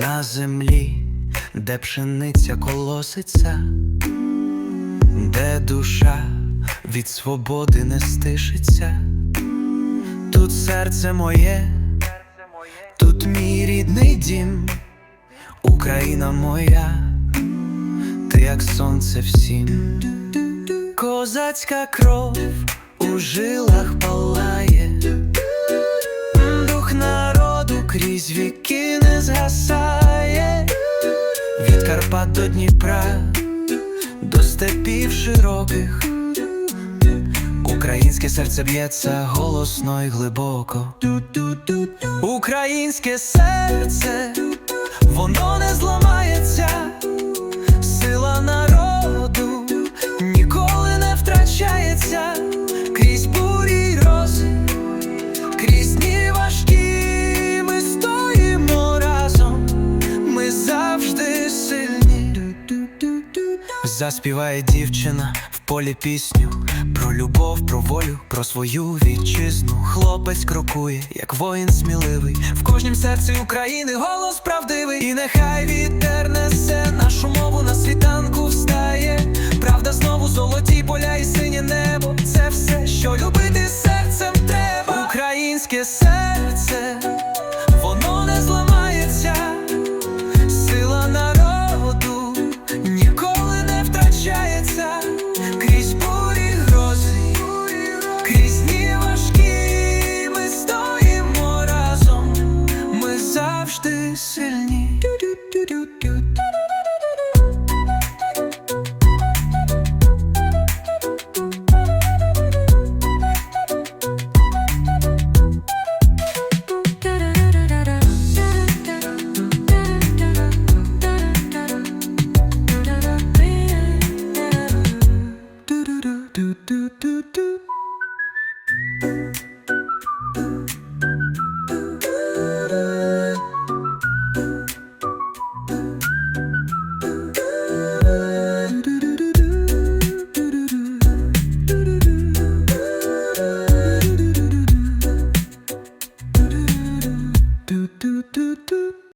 На землі, де пшениця колоситься, де душа від свободи не стишиться, тут серце моє, тут мій рідний дім, Україна моя як сонце всім. Козацька кров у жилах палає, дух народу крізь віки не згасає, від Карпат до Дніпра, до степів широких. Українське серце б'ється голосно і глибоко. Українське серце, заспіває дівчина в полі пісню, про любов, про волю, про свою вітчизну. Хлопець крокує, як воїн сміливий. В кожнім серці України голос правдивий. І нехай вітер несе нашу мову на світанку встає. Правда, знову золоті поля і синє небо. Це все, що любити серцем треба. Українське серце. стороне. Do do do do